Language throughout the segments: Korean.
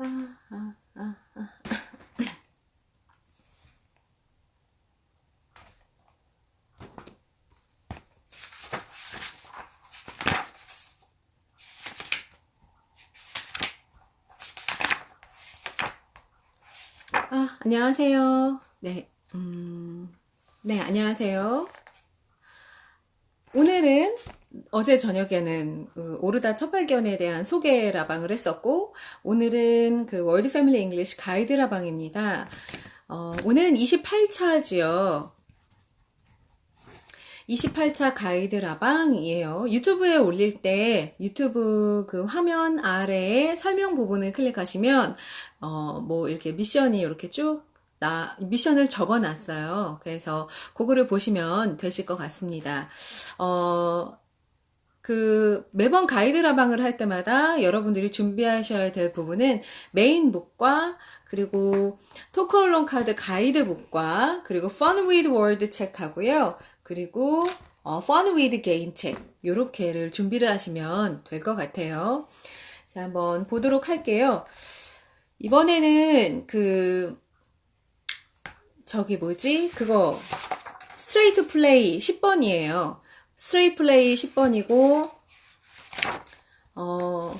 아, 안녕하세요. 네, 음, 네, 안녕하세요. 오늘은 어제 저녁에는 그 오르다 첫 발견에 대한 소개 라방을 했었고, 오늘은 그 월드 패밀리 잉글리시 가이드 라방입니다. 어, 오늘은 28차지요. 28차 가이드 라방이에요. 유튜브에 올릴 때 유튜브 그 화면 아래에 설명 부분을 클릭하시면 어, 뭐 이렇게 미션이 이렇게 쭉 나, 미션을 적어 놨어요. 그래서 그거를 보시면 되실 것 같습니다. 어, 그 매번 가이드 라방을 할 때마다 여러분들이 준비하셔야 될 부분은 메인북과 그리고 토크얼론 카드 가이드북과 그리고 Fun with Word 책하고요. 그리고 어, Fun with Game 책 요렇게를 준비를 하시면 될 것 같아요. 자, 한번 보도록 할게요. 이번에는 그 저기 뭐지? 그거 스트레이트 플레이 10번이에요. 스트레이트 플레이 10번이고 어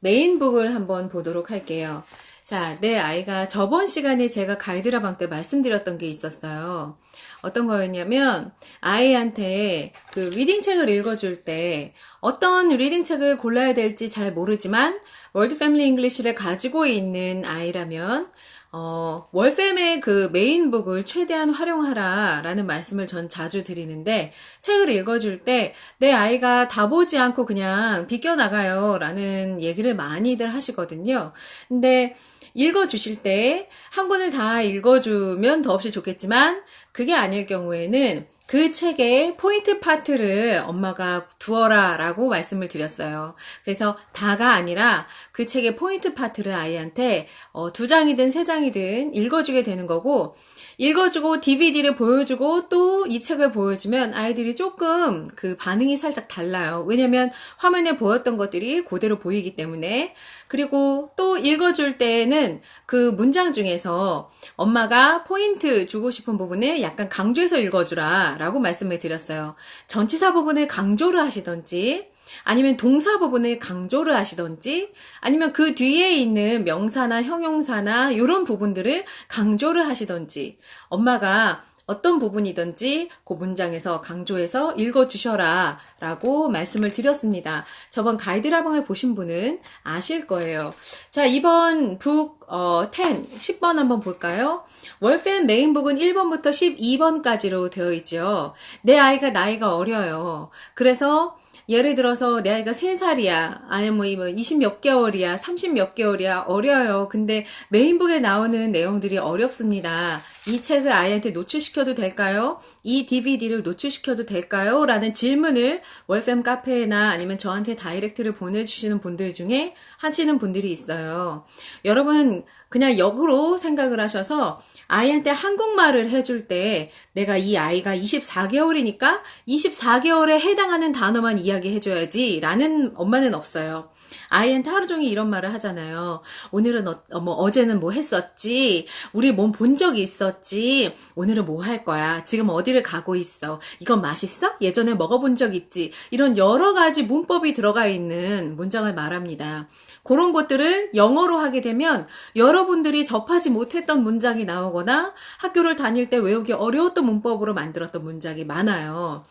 메인북을 한번 보도록 할게요. 자, 내 아이가 저번 시간에 제가 가이드라방 때 말씀드렸던 게 있었어요. 어떤 거였냐면 아이한테 그 리딩 책을 읽어줄 때 어떤 리딩 책을 골라야 될지 잘 모르지만 월드 패밀리 잉글리시를 가지고 있는 아이라면 어, 월팸의 그 메인북을 최대한 활용하라 라는 말씀을 전 자주 드리는데 책을 읽어줄 때 내 아이가 다 보지 않고 그냥 비껴나가요 라는 얘기를 많이들 하시거든요. 근데 읽어주실 때 한 권을 다 읽어주면 더없이 좋겠지만 그게 아닐 경우에는 그 책의 포인트 파트를 엄마가 두어라 라고 말씀을 드렸어요. 그래서 다가 아니라 그 책의 포인트 파트를 아이한테 어, 두 장이든 세 장이든 읽어주게 되는 거고 읽어주고 DVD를 보여주고 또 이 책을 보여주면 아이들이 조금 그 반응이 살짝 달라요. 왜냐면 화면에 보였던 것들이 그대로 보이기 때문에 그리고 또 읽어줄 때는 그 문장 중에서 엄마가 포인트 주고 싶은 부분을 약간 강조해서 읽어주라 라고 말씀을 드렸어요. 전치사 부분을 강조를 하시던지 아니면 동사 부분을 강조를 하시던지 아니면 그 뒤에 있는 명사나 형용사나 이런 부분들을 강조를 하시던지 엄마가 어떤 부분이든지 그 문장에서 강조해서 읽어주셔라 라고 말씀을 드렸습니다. 저번 가이드라방을 보신 분은 아실 거예요. 자, 이번 북, 어, 10, 10번 한번 볼까요? 월팬 메인북은 1번부터 12번까지로 되어 있죠. 내 아이가 나이가 어려요. 그래서 예를 들어서 내 아이가 3살이야. 아니면 뭐20몇 개월이야. 30몇 개월이야. 어려요. 근데 메인북에 나오는 내용들이 어렵습니다. 이 책을 아이한테 노출시켜도 될까요? 이 DVD를 노출시켜도 될까요? 라는 질문을 월팸 카페나 아니면 저한테 다이렉트를 보내주시는 분들 중에 하시는 분들이 있어요. 여러분 그냥 역으로 생각을 하셔서 아이한테 한국말을 해줄 때 내가 이 아이가 24개월이니까 24개월에 해당하는 단어만 이야기해줘야지 라는 엄마는 없어요. 아이한테 하루 종일 이런 말을 하잖아요. 오늘은 어, 뭐 어제는 뭐 했었지. 우리 몸 본 적이 있었지. 오늘은 뭐 할 거야. 지금 어디를 가고 있어. 이건 맛있어? 예전에 먹어본 적 있지. 이런 여러 가지 문법이 들어가 있는 문장을 말합니다. 그런 것들을 영어로 하게 되면 여러분들이 접하지 못했던 문장이 나오거나 학교를 다닐 때 외우기 어려웠던 문법으로 만들었던 문장이 많아요.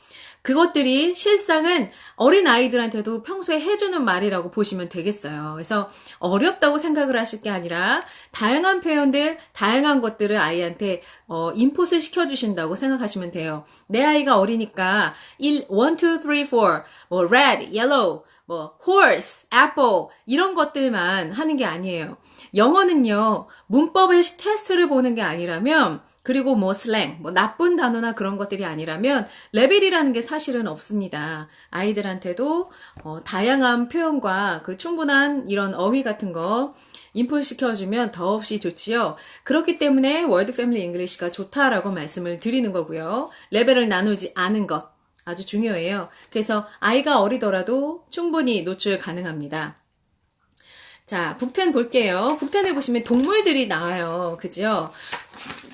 그것들이 실상은 어린 아이들한테도 평소에 해주는 말이라고 보시면 되겠어요. 그래서 어렵다고 생각을 하실 게 아니라 다양한 표현들, 다양한 것들을 아이한테 어, 인풋을 시켜주신다고 생각하시면 돼요. 내 아이가 어리니까 1, 1, 2, 3, 4, 뭐 red, yellow, 뭐 horse, apple 이런 것들만 하는 게 아니에요. 영어는요 문법의 테스트를 보는 게 아니라면 그리고 뭐 슬랭, 뭐 나쁜 단어나 그런 것들이 아니라면 레벨이라는 게 사실은 없습니다. 아이들한테도 어, 다양한 표현과 그 충분한 이런 어휘 같은 거 인풋 시켜주면 더없이 좋지요. 그렇기 때문에 월드 패밀리 잉글리시가 좋다라고 말씀을 드리는 거고요. 레벨을 나누지 않은 것 아주 중요해요. 그래서 아이가 어리더라도 충분히 노출 가능합니다. 자, 북텐 볼게요. 북텐에 보시면 동물들이 나와요. 그죠?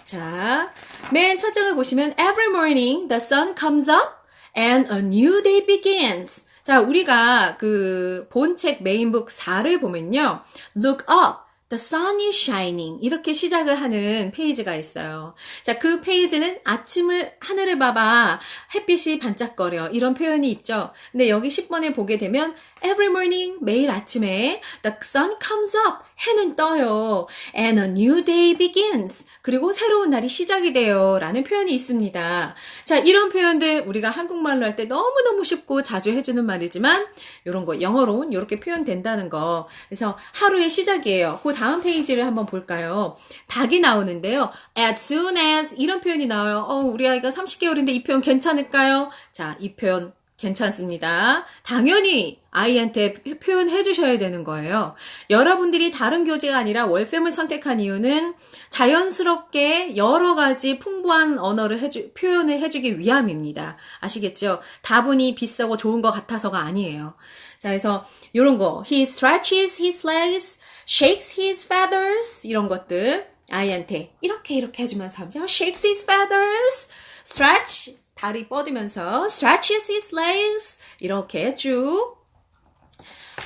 자, 맨 첫 장을 보시면 Every morning the sun comes up and a new day begins. 자, 우리가 그 본책 메인북 4를 보면요. Look up. The sun is shining. 이렇게 시작을 하는 페이지가 있어요. 자, 그 페이지는 아침을, 하늘을 봐봐. 햇빛이 반짝거려. 이런 표현이 있죠. 근데 여기 10번에 보게 되면 Every morning, 매일 아침에 the sun comes up. 해는 떠요. And a new day begins. 그리고 새로운 날이 시작이 돼요. 라는 표현이 있습니다. 자, 이런 표현들 우리가 한국말로 할 때 너무너무 쉽고 자주 해주는 말이지만, 이런 거, 영어로는 이렇게 표현된다는 거. 그래서 하루의 시작이에요. 그 다음 페이지를 한번 볼까요? 닭이 나오는데요. As soon as 이런 표현이 나와요. 어, 우리 아이가 30개월인데 이 표현 괜찮을까요? 자, 이 표현 괜찮습니다. 당연히 아이한테 표현해 주셔야 되는 거예요. 여러분들이 다른 교재가 아니라 월fem을 선택한 이유는 자연스럽게 여러 가지 풍부한 언어를 해주, 표현을 해주기 위함입니다. 아시겠죠? 다분히 비싸고 좋은 것 같아서가 아니에요. 자, 그래서 이런 거. He stretches his legs, shakes his feathers. 이런 것들 아이한테 이렇게 이렇게 해주면서 하면 shakes his feathers, stretch 다리 뻗으면서 stretches his legs 이렇게 쭉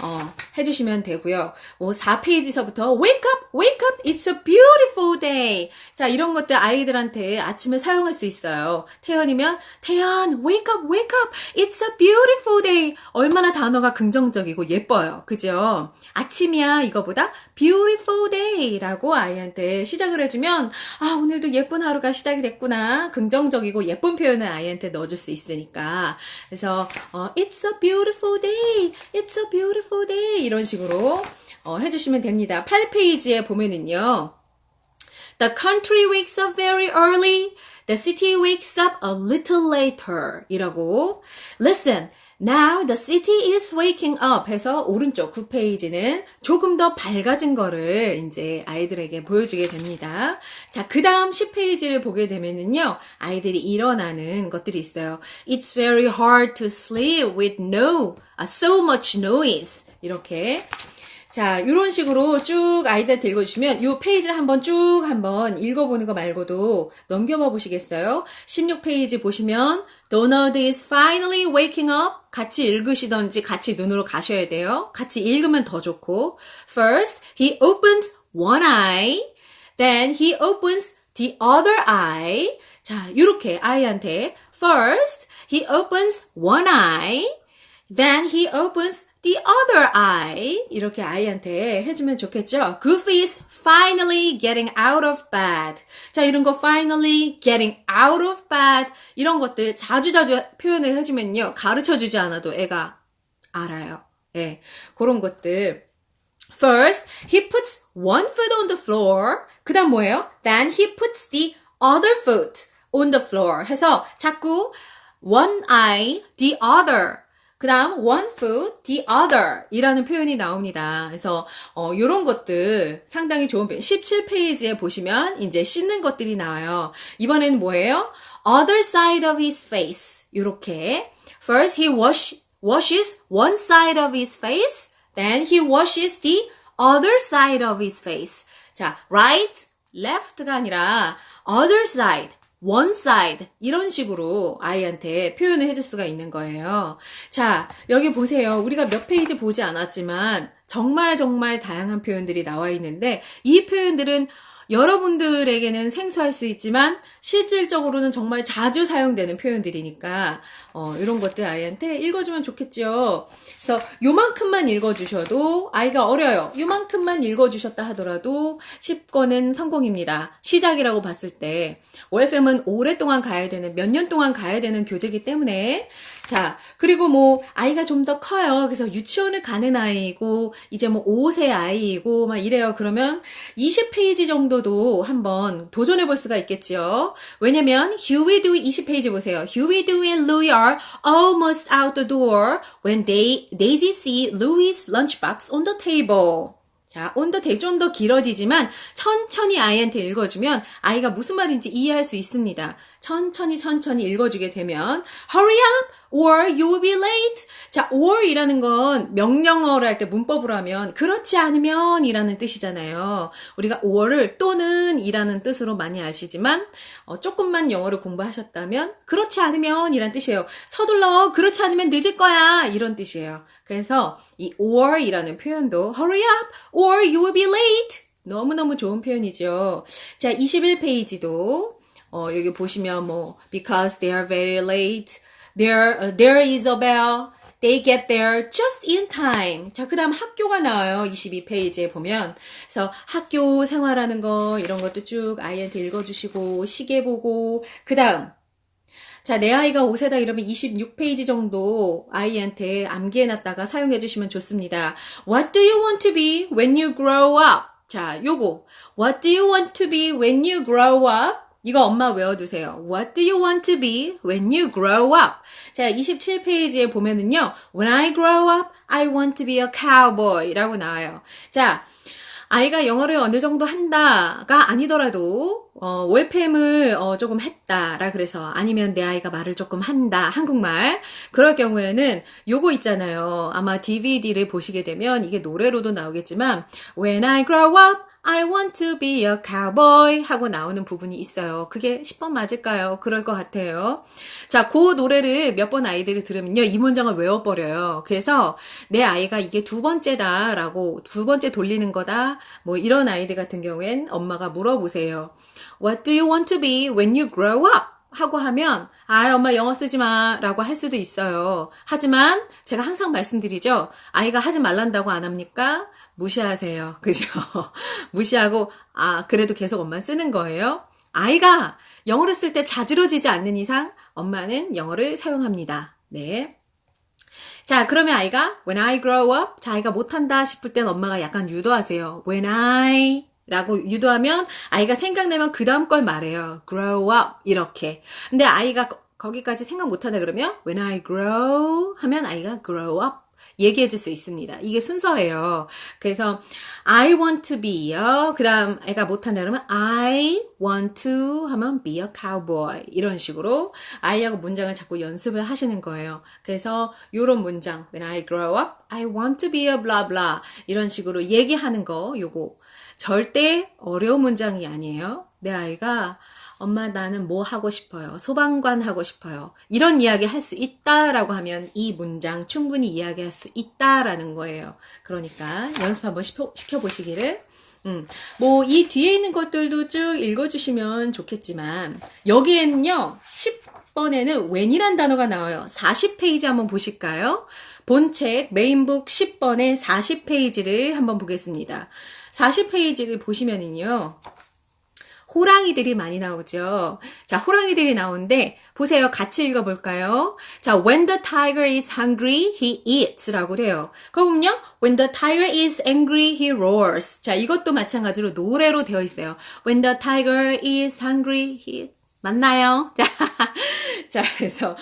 어, 해주시면 되고요. 뭐 4페이지서부터 wake up, wake up, it's a beautiful day. 자, 이런 것들 아이들한테 아침에 사용할 수 있어요. 태연이면 태연, wake up, wake up, it's a beautiful day. 얼마나 단어가 긍정적이고 예뻐요. 그죠? 아침이야 이거보다 beautiful day라고 아이한테 시작을 해주면 아 오늘도 예쁜 하루가 시작이 됐구나. 긍정적이고 예쁜 표현을 아이한테 넣어줄 수 있으니까. 그래서 어, it's a beautiful day, it's a beautiful beautiful day 이런 식으로 어, 해주시면 됩니다. 8페이지에 보면은요. The country wakes up very early. The city wakes up a little later. 이라고. Listen. Now the city is waking up 해서 오른쪽 9페이지는 조금 더 밝아진 거를 이제 아이들에게 보여주게 됩니다. 자, 그 다음 10페이지를 보게 되면은요, 아이들이 일어나는 것들이 있어요. It's very hard to sleep with no, uh, so much noise. 이렇게. 자, 이런 식으로 쭉 아이들한테 읽어주시면 이 페이지를 한번 쭉 한번 읽어보는 거 말고도 넘겨봐 보시겠어요? 16페이지 보시면 Donald is finally waking up. 같이 읽으시던지 같이 눈으로 가셔야 돼요. 같이 읽으면 더 좋고 First, he opens one eye. Then he opens the other eye. 자, 이렇게 아이한테 First, he opens one eye. Then he opens the other eye 이렇게 아이한테 해주면 좋겠죠. Goofy is finally getting out of bed. 자 이런 거 finally getting out of bed 이런 것들 자주자주 표현을 해주면요 가르쳐주지 않아도 애가 알아요. 예, 그런 것들. First, he puts one foot on the floor. 그 다음 뭐예요? Then he puts the other foot on the floor. 해서 자꾸 one eye, the other 그 다음 one foot, the other 이라는 표현이 나옵니다. 그래서 어, 이런 것들 상당히 좋은 표현. 17페이지에 보시면 이제 씻는 것들이 나와요. 이번에는 뭐예요? other side of his face 이렇게 first he wash, washes one side of his face then he washes the other side of his face 자 right, left가 아니라 other side one side 이런 식으로 아이한테 표현을 해줄 수가 있는 거예요. 자, 여기 보세요. 우리가 몇 페이지 보지 않았지만 정말 정말 다양한 표현들이 나와 있는데 이 표현들은 여러분들에게는 생소할 수 있지만 실질적으로는 정말 자주 사용되는 표현들이니까 어, 이런 것들 아이한테 읽어주면 좋겠죠. 그래서 요만큼만 읽어주셔도 아이가 어려요. 요만큼만 읽어주셨다 하더라도 10권은 성공입니다. 시작이라고 봤을 때 OFM은 오랫동안 가야 되는 몇 년 동안 가야 되는 교재이기 때문에 자, 그리고 뭐, 아이가 좀 더 커요. 그래서 유치원을 가는 아이고, 이제 뭐 5세 아이이고, 막 이래요. 그러면 20페이지 정도 도 한번 도전해 볼 수가 있겠죠. 왜냐면, Huey, Dewey 20페이지 보세요. Huey, Dewey and Louie are almost out the door when they, Daisy see Louie's lunchbox on the table. 자, on the day 좀더 길어지지만 천천히 아이한테 읽어주면 아이가 무슨 말인지 이해할 수 있습니다. 천천히 천천히 읽어주게 되면 hurry up or you will be late. 자, or이라는 건 명령어를 할 때 문법으로 하면 그렇지 않으면 이라는 뜻이잖아요. 우리가 or를 또는 이라는 뜻으로 많이 아시지만 어, 조금만 영어를 공부하셨다면 그렇지 않으면 이란 뜻이에요. 서둘러 그렇지 않으면 늦을 거야 이런 뜻이에요. 그래서 이 or 이라는 표현도 hurry up or you will be late 너무너무 좋은 표현이죠. 자, 21페이지도 어, 여기 보시면 뭐 because they are very late there uh, there is a bell They get there just in time. 자, 그 다음 학교가 나와요. 22페이지에 보면. 그래서 학교 생활하는 거, 이런 것도 쭉 아이한테 읽어주시고, 시계 보고, 그 다음. 자, 내 아이가 5세다 이러면 26페이지 정도 아이한테 암기해놨다가 사용해주시면 좋습니다. What do you want to be when you grow up? 자, 요거. What do you want to be when you grow up? 이거 엄마 외워두세요. What do you want to be when you grow up? 자, 27페이지에 보면은요. When I grow up, I want to be a cowboy 라고 나와요. 자, 아이가 영어를 어느 정도 한다가 아니더라도 어, 월팸을 어, 조금 했다라 그래서 아니면 내 아이가 말을 조금 한다 한국말 그럴 경우에는 요거 있잖아요 아마 DVD를 보시게 되면 이게 노래로도 나오겠지만 When I grow up I want to be a cowboy 하고 나오는 부분이 있어요. 그게 10번 맞을까요? 그럴 것 같아요. 자, 그 노래를 몇 번 아이들이 들으면요. 이 문장을 외워버려요. 그래서 내 아이가 이게 두 번째다 라고 두 번째 돌리는 거다. 뭐 이런 아이들 같은 경우엔 엄마가 물어보세요. What do you want to be when you grow up? 하고 하면 아 엄마 영어 쓰지 마라고 할 수도 있어요. 하지만 제가 항상 말씀드리죠. 아이가 하지 말란다고 안 합니까? 무시하세요. 그죠? 무시하고 아 그래도 계속 엄마 쓰는 거예요. 아이가 영어를 쓸 때 자지러지지 않는 이상 엄마는 영어를 사용합니다. 네. 자, 그러면 아이가 when I grow up, 자, 아이가 못한다 싶을 땐 엄마가 약간 유도하세요. when I 라고 유도하면 아이가 생각나면 그 다음 걸 말해요. grow up 이렇게. 근데 아이가 거기까지 생각 못하다 그러면 when I grow 하면 아이가 grow up 얘기해 줄 수 있습니다. 이게 순서예요. 그래서 I want to be요. 그 다음 애가 못한다 그러면 I want to 하면 be a cowboy 이런 식으로 아이하고 문장을 자꾸 연습을 하시는 거예요. 그래서 요런 문장 When I grow up, I want to be a blah blah 이런 식으로 얘기하는 거 요거 절대 어려운 문장이 아니에요. 내 아이가 엄마 나는 뭐 하고 싶어요? 소방관 하고 싶어요. 이런 이야기 할 수 있다라고 하면 이 문장 충분히 이야기할 수 있다라는 거예요. 그러니까 연습 한번 시켜 보시기를 음, 뭐, 이 뒤에 있는 것들도 쭉 읽어주시면 좋겠지만, 여기에는요, 10번에는 when이란 단어가 나와요. 40페이지 한번 보실까요? 본책 메인북 10번의 40페이지를 한번 보겠습니다. 40페이지를 보시면은요, 호랑이들이 많이 나오죠. 자, 호랑이들이 나오는데 보세요. 같이 읽어 볼까요? 자, when the tiger is hungry, he eats 라고 해요. 그러면요. when the tiger is angry, he roars. 자, 이것도 마찬가지로 노래로 되어 있어요. when the tiger is hungry, he eats. 맞나요? 자, 자, 그래서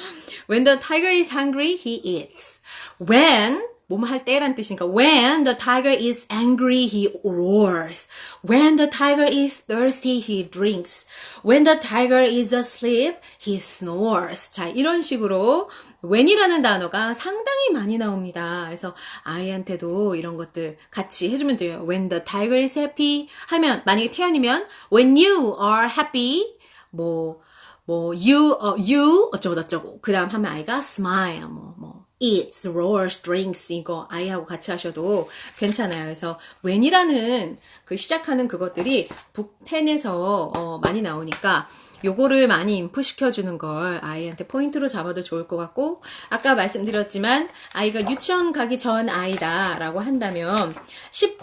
when the tiger is hungry, he eats. when 뭐뭐 할 때란 뜻이니까 when the tiger is angry he roars when the tiger is thirsty he drinks when the tiger is asleep he snores 자 이런 식으로 when이라는 단어가 상당히 많이 나옵니다. 그래서 아이한테도 이런 것들 같이 해주면 돼요. When the tiger is happy 하면 만약에 태연이면 When you are happy 뭐뭐 you 어, you 어쩌고 저쩌고 그 다음 하면 아이가 smile 뭐뭐 뭐, eats, roars, drinks 이거 아이하고 같이 하셔도 괜찮아요. 그래서 when이라는 그 시작하는 그것들이 북텐에서 어, 많이 나오니까 요거를 많이 인풋 시켜주는 걸 아이한테 포인트로 잡아도 좋을 것 같고 아까 말씀드렸지만 아이가 유치원 가기 전 아이다 라고 한다면 10,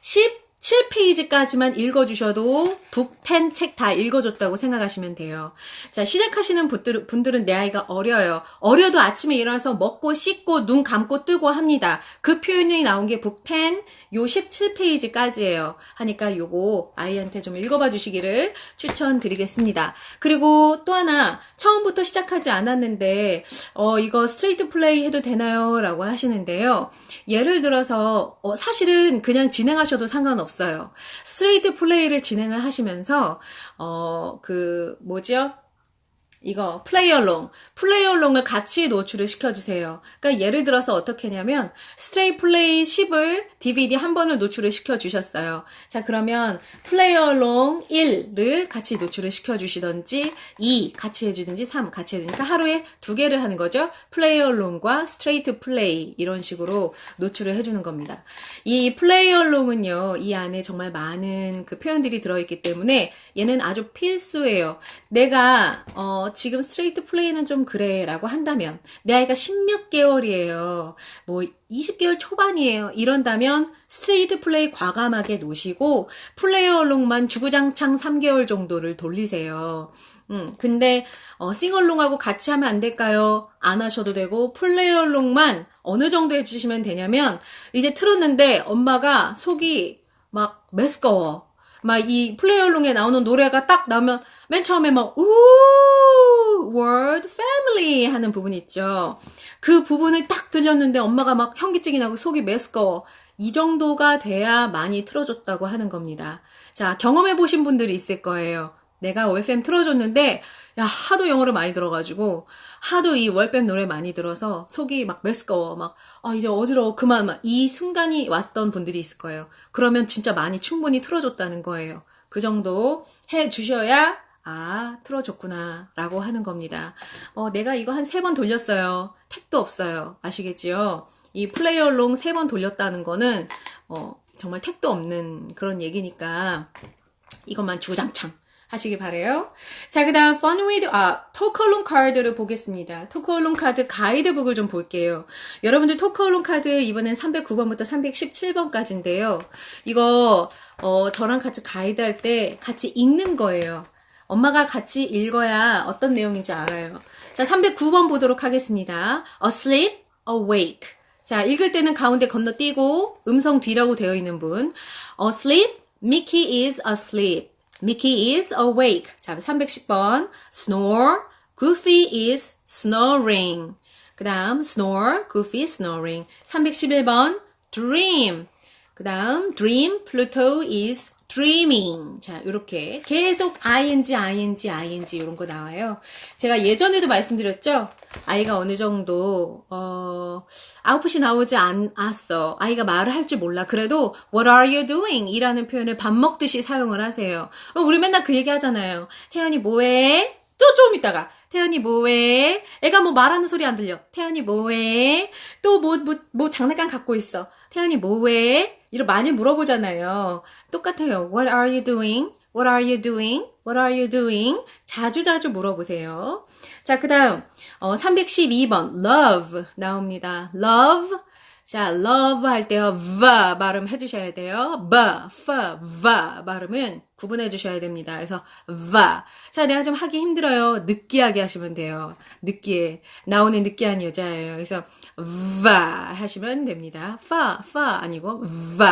10 7페이지까지만 읽어주셔도 북10 책다 읽어줬다고 생각하시면 돼요. 자, 시작하시는 분들, 분들은 내 아이가 어려요. 어려도 아침에 일어나서 먹고 씻고 눈 감고 뜨고 합니다. 그 표현이 나온 게 북10 요 17페이지까지예요. 하니까 요거 아이한테 좀 읽어봐 주시기를 추천드리겠습니다. 그리고 또 하나 처음부터 시작하지 않았는데 어 이거 스트레이트 플레이 해도 되나요? 라고 하시는데요. 예를 들어서 어, 사실은 그냥 진행하셔도 상관없어요. 스트레이트 플레이를 진행을 하시면서 어 그 뭐죠? 이거 플레이어롱, 플레이어롱을 같이 노출을 시켜주세요. 그러니까 예를 들어서 어떻게 하냐면 스트레이 플레이 10을 DVD 한 번을 노출을 시켜주셨어요. 자 그러면 플레이어롱 1을 같이 노출을 시켜주시던지 2 같이 해주든지 3 같이 해주니까 하루에 두 개를 하는 거죠. 플레이어롱과 스트레이트 플레이 이런 식으로 노출을 해주는 겁니다. 이 플레이어롱은요 이 안에 정말 많은 그 표현들이 들어있기 때문에 얘는 아주 필수예요. 내가 어, 지금 스트레이트 플레이는 좀 그래 라고 한다면 내 아이가 십몇 개월이에요. 뭐 20개월 초반이에요. 이런다면 스트레이트 플레이 과감하게 놓으시고 플레이어롱만 주구장창 3개월 정도를 돌리세요. 음, 근데 어, 싱얼롱하고 같이 하면 안 될까요? 안 하셔도 되고 플레이어롱만 어느 정도 해주시면 되냐면 이제 틀었는데 엄마가 속이 막 메스꺼워. 막 이 플레이어롱에 나오는 노래가 딱 나오면 맨 처음에 막 우, word family 하는 부분 있죠. 그 부분을 딱 들렸는데 엄마가 막 현기증이 나고 속이 메스꺼워. 이 정도가 돼야 많이 틀어줬다고 하는 겁니다. 자, 경험해 보신 분들이 있을 거예요. 내가 월팸 틀어줬는데, 야, 하도 영어를 많이 들어가지고, 하도 이 월뱀 노래 많이 들어서 속이 막 메스꺼워. 막, 아, 이제 어지러워. 그만. 막, 이 순간이 왔던 분들이 있을 거예요. 그러면 진짜 많이 충분히 틀어줬다는 거예요. 그 정도 해 주셔야, 아, 틀어줬구나. 라고 하는 겁니다. 어, 내가 이거 한 세 번 돌렸어요. 택도 없어요. 아시겠지요? 이 플레이어 롱 세 번 돌렸다는 거는, 어, 정말 택도 없는 그런 얘기니까, 이것만 주장창. 하시기 바래요. 자, 그 다음 fun with 아 토컬론 카드를 보겠습니다. 토컬론 카드 가이드북을 좀 볼게요. 여러분들 토컬론 카드 이번엔 309번부터 317번까지인데요. 이거 어, 저랑 같이 가이드 할 때 같이 읽는 거예요. 엄마가 같이 읽어야 어떤 내용인지 알아요. 자, 309번 보도록 하겠습니다. asleep, awake. 자, 읽을 때는 가운데 건너뛰고 음성 뒤라고 되어 있는 분. asleep, Mickey is asleep. Mickey is awake. 자, 310번. snore. Goofy is snoring. 그 다음 snore. Goofy is snoring. 311번. dream. 그 다음 dream. Pluto is dreaming. 자, 이렇게 계속 ing, ing, ing 이런 거 나와요. 제가 예전에도 말씀드렸죠? 아이가 어느 정도 어, 아웃풋이 나오지 않았어. 아이가 말을 할 줄 몰라. 그래도 What are you doing? 이라는 표현을 밥 먹듯이 사용을 하세요. 어, 우리 맨날 그 얘기 하잖아요. 태연이 뭐해? 또 좀 있다가 태연이 뭐해? 애가 뭐 말하는 소리 안 들려. 태연이 뭐해? 또 뭐 뭐 뭐 장난감 갖고 있어. 태연이 뭐해? 이런 많이 물어보잖아요. 똑같아요. What are you doing? What are you doing? What are you doing? 자주 자주 물어보세요. 자, 그 다음, 어, 312번, love 나옵니다. love. 자, love 할 때요, v 발음 해주셔야 돼요. b, f, v 발음은 구분해 주셔야 됩니다. 그래서 v. 자, 내가 좀 하기 힘들어요. 느끼하게 하시면 돼요. 느끼해. 나오는 느끼한 여자예요. 그래서 v 하시면 됩니다. f, f 아니고 v.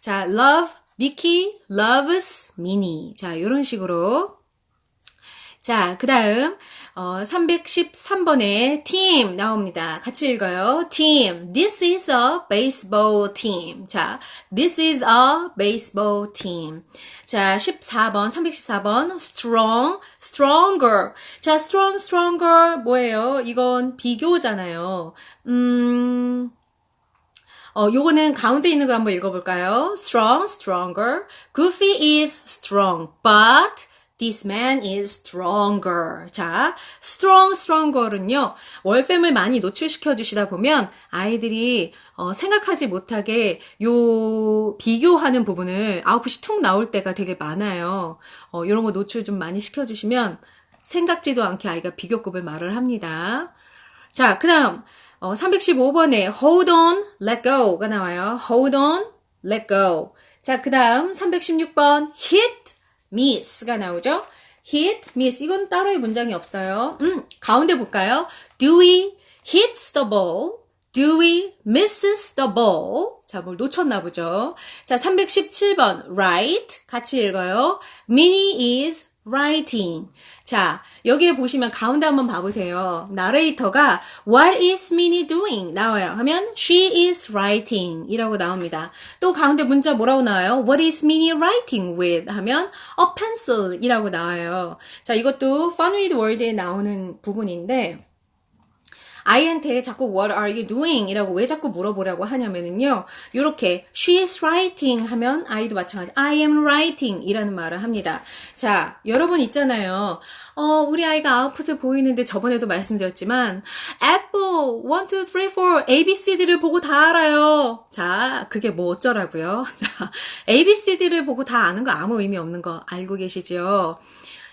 자, love, Mickey loves Minnie. 자, 이런 식으로. 자, 그 다음, 어, 313번에 team 나옵니다. 같이 읽어요. team. This is a baseball team. 자, this is a baseball team. 자, 14번, 314번, strong, stronger. 자, strong, stronger 뭐예요? 이건 비교잖아요. 음, 어, 요거는 가운데 있는 거 한번 읽어볼까요? strong, stronger. Goofy is strong, but This man is stronger. 자, strong, stronger는요, 월fem을 많이 노출시켜 주시다 보면 아이들이 어, 생각하지 못하게 요 비교하는 부분을 아웃풋이 툭 나올 때가 되게 많아요. 어, 이런 거 노출 좀 많이 시켜 주시면 생각지도 않게 아이가 비교급을 말을 합니다. 자, 그 다음, 어, 315번에 hold on, let go가 나와요. hold on, let go. 자, 그 다음 316번 hit, miss가 나오죠. hit, miss. 이건 따로의 문장이 없어요. 음, 가운데 볼까요? Do we hit the ball? Do we miss the ball? 자, 뭘 놓쳤나 보죠. 자, 317번 write 같이 읽어요. Minnie is writing. 자, 여기에 보시면 가운데 한번 봐보세요. 나레이터가 What is Minnie doing? 나와요. 하면 She is writing 이라고 나옵니다. 또 가운데 문자 뭐라고 나와요? What is Minnie writing with? 하면 A pencil 이라고 나와요. 자, 이것도 Fun with Word에 나오는 부분인데 아이한테 자꾸 What are you doing? 이라고 왜 자꾸 물어보라고 하냐면은요. 이렇게 She is writing 하면 아이도 마찬가지 I am writing 이라는 말을 합니다. 자, 여러분 있잖아요. 어, 우리 아이가 아웃풋을 보이는데 저번에도 말씀드렸지만 Apple 1, 2, 3, 4 ABCD를 보고 다 알아요. 자, 그게 뭐 어쩌라고요? 자, ABCD를 보고 다 아는 거 아무 의미 없는 거 알고 계시죠?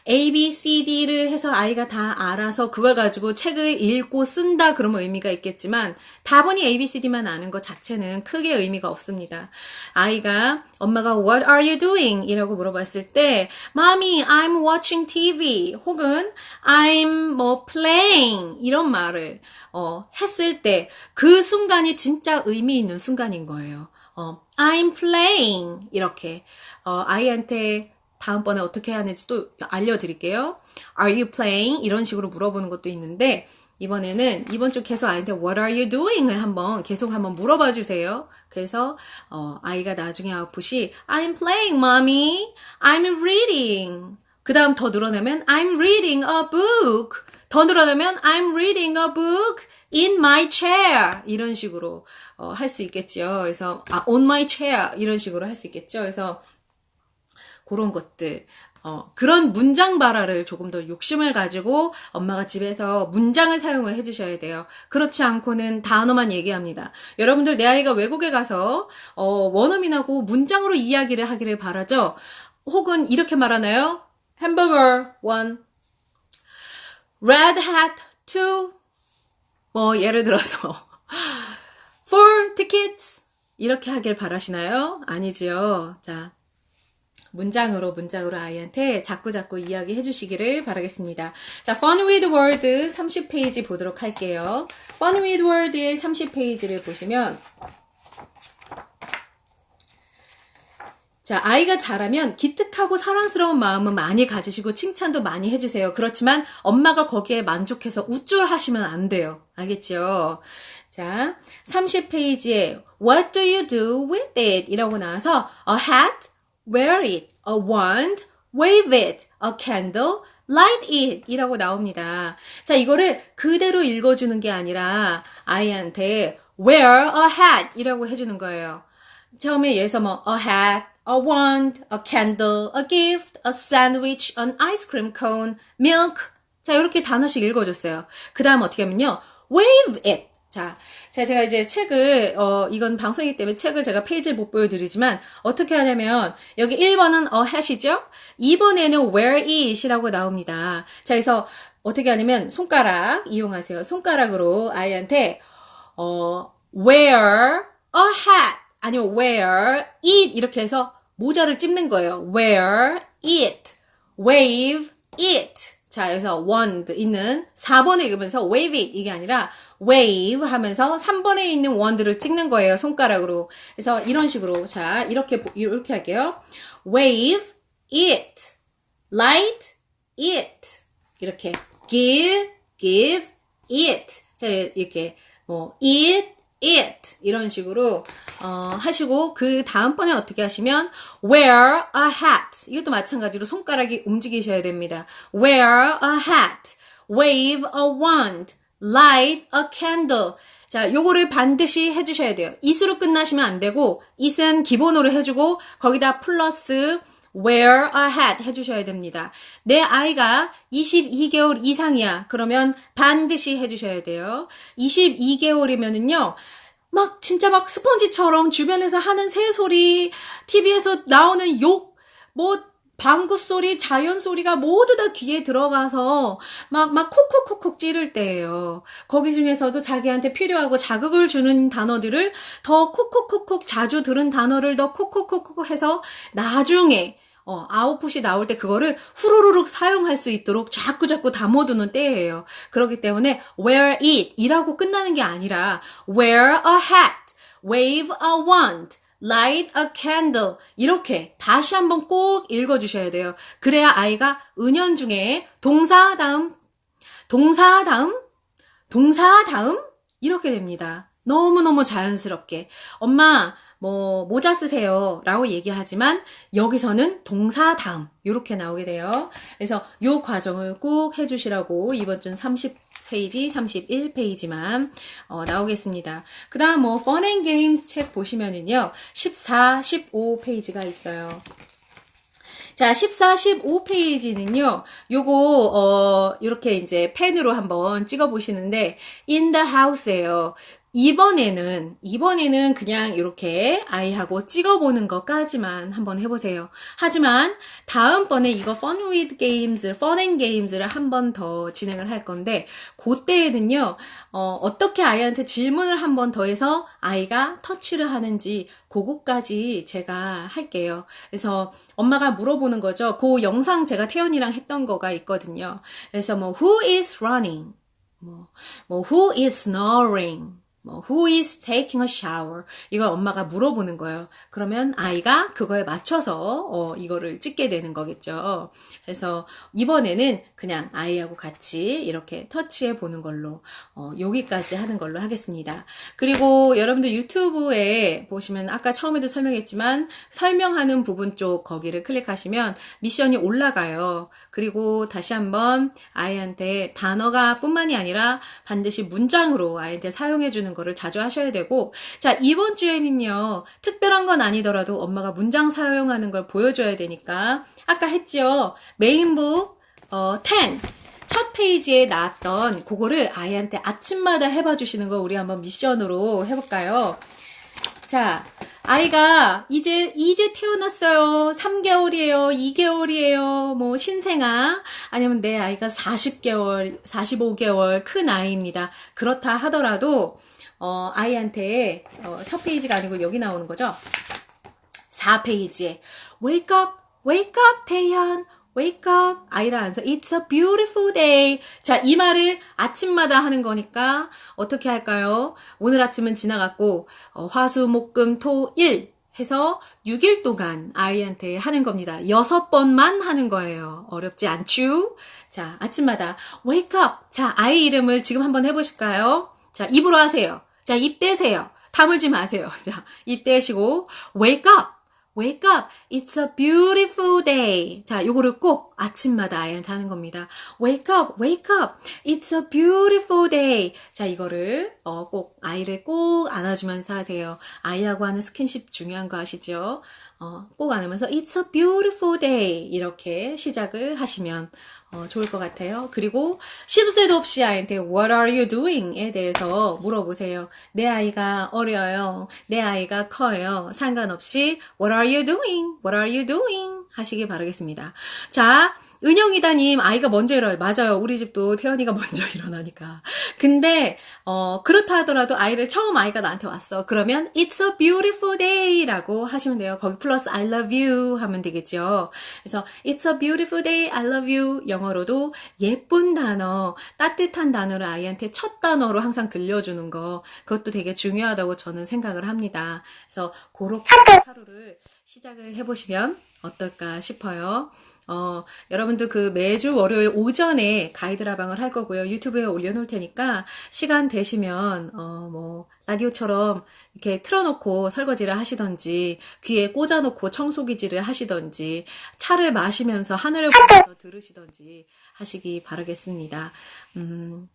A, B, C, D를 해서 아이가 다 알아서 그걸 가지고 책을 읽고 쓴다 그러면 의미가 있겠지만 다분히 A, B, C, D만 아는 것 자체는 크게 의미가 없습니다. 아이가 엄마가 What are you doing? 이라고 물어봤을 때 Mommy, I'm watching TV 혹은 I'm 뭐 playing 이런 말을 어, 했을 때 그 순간이 진짜 의미 있는 순간인 거예요. 어, I'm playing 이렇게 어, 아이한테 다음번에 어떻게 해야 하는지 또 알려드릴게요. Are you playing? 이런 식으로 물어보는 것도 있는데 이번에는 이번 주 계속 아이한테 What are you doing?을 한번 계속 한번 물어봐 주세요. 그래서 어, 아이가 나중에 아웃풋이 I'm playing, mommy. I'm reading. 그 다음 더 늘어나면 I'm reading a book. 더 늘어나면 I'm reading a book in my chair. 이런 식으로 어, 할 수 있겠죠. 그래서 아, on my chair 이런 식으로 할 수 있겠죠. 그래서 그런 것들. 어, 그런 문장 발화를 조금 더 욕심을 가지고 엄마가 집에서 문장을 사용을 해주셔야 돼요. 그렇지 않고는 단어만 얘기합니다. 여러분들 내 아이가 외국에 가서 어, 원어민하고 문장으로 이야기를 하기를 바라죠. 혹은 이렇게 말하나요? 햄버거 one, red 뭐 예를 들어서 four tickets 이렇게 하길 바라시나요? 아니지요. 자, 문장으로 문장으로 아이한테 자꾸 자꾸 이야기해 주시기를 바라겠습니다. 자, Fun with Word 30페이지 보도록 할게요. Fun with Word의 30페이지를 보시면 자, 아이가 잘하면 기특하고 사랑스러운 마음은 많이 가지시고 칭찬도 많이 해주세요. 그렇지만 엄마가 거기에 만족해서 우쭐하시면 안 돼요. 알겠죠? 자, 30페이지에 What do you do with it? 이라고 나와서 A hat, wear it, a wand, wave it, a candle, light it 이라고 나옵니다. 자, 이거를 그대로 읽어주는 게 아니라 아이한테 wear a hat 이라고 해주는 거예요. 처음에 얘에서 뭐 a hat, a wand, a candle, a gift, a sandwich, an ice cream cone, milk. 자, 이렇게 단어씩 읽어줬어요. 그 다음 어떻게 하면요. wave it. 자, 자, 제가 이제 책을, 어, 이건 방송이기 때문에 책을 제가 페이지를 못 보여드리지만, 어떻게 하냐면, 여기 1번은 a hat이죠? 2번에는 where it이라고 나옵니다. 자, 그래서 어떻게 하냐면, 손가락 이용하세요. 손가락으로 아이한테, 어, wear a hat, 아니면 wear it, 이렇게 해서 모자를 찝는 거예요. wear it, wave it. 자, 여기서 wand 있는 4번에 읽으면서 wave it 이게 아니라 wave 하면서 3번에 있는 wand를 찍는 거예요. 손가락으로. 그래서 이런 식으로 자, 이렇게 이렇게 할게요. wave it, light it. 이렇게 give, give it. 자, 이렇게 뭐 it, it 이런 식으로 어, 하시고 그 다음번에 어떻게 하시면 wear a hat 이것도 마찬가지로 손가락이 움직이셔야 됩니다. wear a hat, wave a wand, light a candle. 자, 요거를 반드시 해주셔야 돼요. it으로 끝나시면 안 되고 it은 기본으로 해주고 거기다 플러스 wear a hat 해주셔야 됩니다. 내 아이가 22개월 이상이야. 그러면 반드시 해주셔야 돼요. 22개월이면은요, 막 진짜 막 스펀지처럼 주변에서 하는 새소리, TV에서 나오는 욕, 뭐 방구 소리, 자연 소리가 모두 다 귀에 들어가서 막, 막 콕콕콕콕 찌를 때예요. 거기 중에서도 자기한테 필요하고 자극을 주는 단어들을 더 콕콕콕콕 자주 들은 단어를 더 콕콕콕콕 해서 나중에 어, 아웃풋이 나올 때 그거를 후루룩 사용할 수 있도록 자꾸 자꾸 담아두는 때예요. 그렇기 때문에 wear it 이라고 끝나는 게 아니라 wear a hat, wave a wand, light a candle 이렇게 다시 한번 꼭 읽어주셔야 돼요. 그래야 아이가 은연 중에 동사 다음, 동사 다음, 동사 다음 이렇게 됩니다. 너무너무 자연스럽게 엄마 뭐 모자 쓰세요 라고 얘기하지만 여기서는 동사 다음 이렇게 나오게 돼요. 그래서 요 과정을 꼭 해주시라고 이번 주 30페이지, 31페이지만 어, 나오겠습니다. 그 다음 뭐 Fun and Games 책 보시면은요 14, 15페이지가 있어요. 자, 14, 15페이지는요, 요거, 어, 이렇게 이제 펜으로 한번 찍어 보시는데, in the house예요. 이번에는, 이번에는 그냥 이렇게 아이하고 찍어보는 것까지만 한번 해보세요. 하지만, 다음번에 이거 fun with games, fun and games를 한번 더 진행을 할 건데, 그때에는요, 어, 어떻게 아이한테 질문을 한번 더 해서 아이가 터치를 하는지, 그거까지 제가 할게요. 그래서 엄마가 물어보는 거죠. 그 영상 제가 태연이랑 했던 거가 있거든요. 그래서 뭐, who is running? 뭐, 뭐 who is snoring? 뭐, who is taking a shower? 이걸 엄마가 물어보는 거예요. 그러면 아이가 그거에 맞춰서, 어, 이거를 찍게 되는 거겠죠. 그래서 이번에는 그냥 아이하고 같이 이렇게 터치해 보는 걸로, 어, 여기까지 하는 걸로 하겠습니다. 그리고 여러분들 유튜브에 보시면 아까 처음에도 설명했지만 설명하는 부분 쪽 거기를 클릭하시면 미션이 올라가요. 그리고 다시 한번 아이한테 단어가 뿐만이 아니라 반드시 문장으로 아이한테 사용해 주는 거를 자주 하셔야 되고 자 이번 주에는요 특별한 건 아니더라도 엄마가 문장 사용하는 걸 보여줘야 되니까 아까 했지요 메인북 어, 10첫 페이지에 나왔던 그거를 아이한테 아침마다 해봐 주시는 거 우리 한번 미션으로 해볼까요? 자, 아이가 이제, 이제 태어났어요. 3개월이에요. 2개월이에요. 뭐, 신생아. 아니면 내 아이가 40개월, 45개월 큰 아이입니다. 그렇다 하더라도, 어, 아이한테, 어, 첫 페이지가 아니고 여기 나오는 거죠? 4페이지에, wake up, wake up, 태연. Wake up. 아이를 안서 It's a beautiful day. 자, 이 말을 아침마다 하는 거니까 어떻게 할까요? 오늘 아침은 지나갔고 어, 화수, 목, 금, 토, 일 해서 6일 동안 아이한테 하는 겁니다. 6번만 하는 거예요. 어렵지 않죠? 자, 아침마다 wake up. 자, 아이 이름을 지금 한번 해보실까요? 자, 입으로 하세요. 자, 입 떼세요. 다물지 마세요. 자, 입 떼시고 wake up. Wake up. It's a beautiful day. 자, 요거를 꼭 아침마다 아이한테 하는 겁니다. Wake up. Wake up. It's a beautiful day. 자, 이거를 어, 꼭 아이를 꼭 안아주면서 하세요. 아이하고 하는 스킨십 중요한 거 아시죠? 어, 꼭 안으면서 It's a beautiful day. 이렇게 시작을 하시면 어, 좋을 것 같아요. 그리고 시도 때도 없이 아이한테 What are you doing? 에 대해서 물어보세요. 내 아이가 어려요. 내 아이가 커요. 상관없이 What are you doing? What are you doing? 하시기 바라겠습니다. 자, 은영이다님, 아이가 먼저 일어나요. 맞아요. 우리 집도 태연이가 먼저 일어나니까. 근데, 어, 그렇다 하더라도 아이를 처음 아이가 나한테 왔어. 그러면, It's a beautiful day 라고 하시면 돼요. 거기 플러스 I love you 하면 되겠죠. 그래서, It's a beautiful day, I love you. 영어로도 예쁜 단어, 따뜻한 단어를 아이한테 첫 단어로 항상 들려주는 거. 그것도 되게 중요하다고 저는 생각을 합니다. 그래서, 그렇게 하루를 시작을 해보시면 어떨까 싶어요. 어, 여러분도 그 매주 월요일 오전에 가이드라방을 할 거고요. 유튜브에 올려놓을 테니까 시간 되시면, 어, 뭐, 라디오처럼 이렇게 틀어놓고 설거지를 하시던지, 귀에 꽂아놓고 청소기질을 하시던지, 차를 마시면서 하늘을 보면서 들으시던지 하시기 바라겠습니다. 음,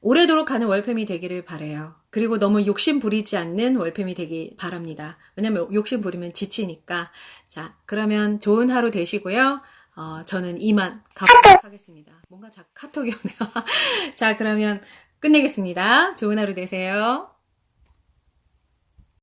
오래도록 가는 월팸이 되기를 바래요. 그리고 너무 욕심 부리지 않는 월팸이 되기 바랍니다. 왜냐면 욕심 부리면 지치니까. 자, 그러면 좋은 하루 되시고요. 어, 저는 이만 가보도록 하겠습니다. 뭔가 자, 카톡이 오네요. 자, 그러면 끝내겠습니다. 좋은 하루 되세요.